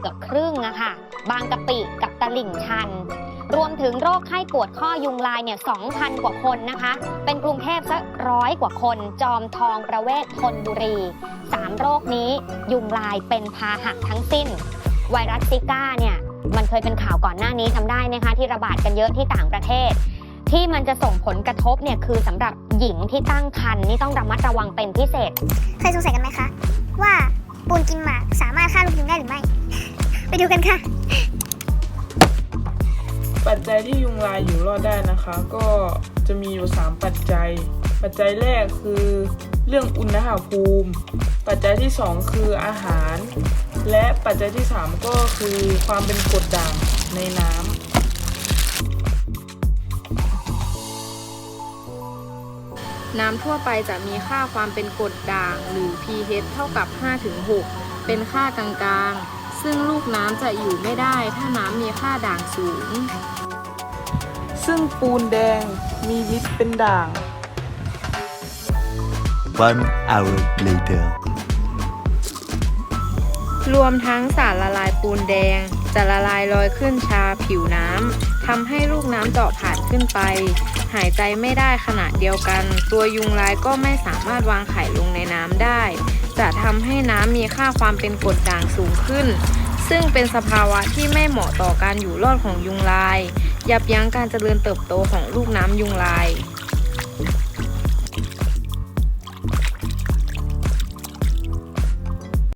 เกือบครึ่งอะค่ะ บางกะปิกับตลิ่งชัน รวมถึงโรคไข้ปวดข้อยุงลายเนี่ย 2,000 กว่าคนนะคะ เป็นกรุงเทพสักร้อยกว่าคน จอมทองประเวศธนบุรี 3 โรคนี้ยุงลายเป็นพาหะทั้งสิ้น ไวรัสซิก้าเนี่ย มันเคยเป็นข่าวก่อนหน้านี้จำได้ไหมคะ ที่ระบาดกันเยอะที่ต่างประเทศที่มันจะส่งผลกระทบเนี่ยคือสำหรับหญิงที่ตั้งครรภ์นี่ต้องระมัดระวังเป็นพิเศษ เคยสงสัยกันไหมคะ ดูกันค่ะ ปัจจัยที่ยุงลายอยู่รอดได้นะคะ ก็จะมีอยู่ 3 ปัจจัย ปัจจัยแรกคือเรื่องอุณหภูมิ ปัจจัยที่ 2 คืออาหาร และปัจจัยที่ 3 ก็คือความเป็นกรดด่างในน้ำน้ำทั่วไปจะมีค่าความเป็นกรดด่างหรือ pH เท่ากับ 5-6 เป็นค่ากลางๆซึ่งลู กน้ำจะอยู่ไม่ได้ถ้าน้ำมีค่าด่างสูง ซึ่งปูนแดงมีฤทธิ์เป็นด่าง One hour later. รวมทั้งสารละลายปูนแดง จะละลายลอยขึ้นชาผิวน้ำทำให้ลูกน้ำเจาะผ่านขึ้นไป หายใจไม่ได้ขณะเดียวกัน ตัวยุงลายก็ไม่สามารถวางไข่ลงในน้ำได้ จะทำให้น้ำมีค่าความเป็นกรดด่างสูงขึ้น ซึ่งเป็นสภาวะที่ไม่เหมาะต่อการอยู่รอดของยุงลาย ยับยั้งการเจริญเติบโตของลูกน้ำยุงลาย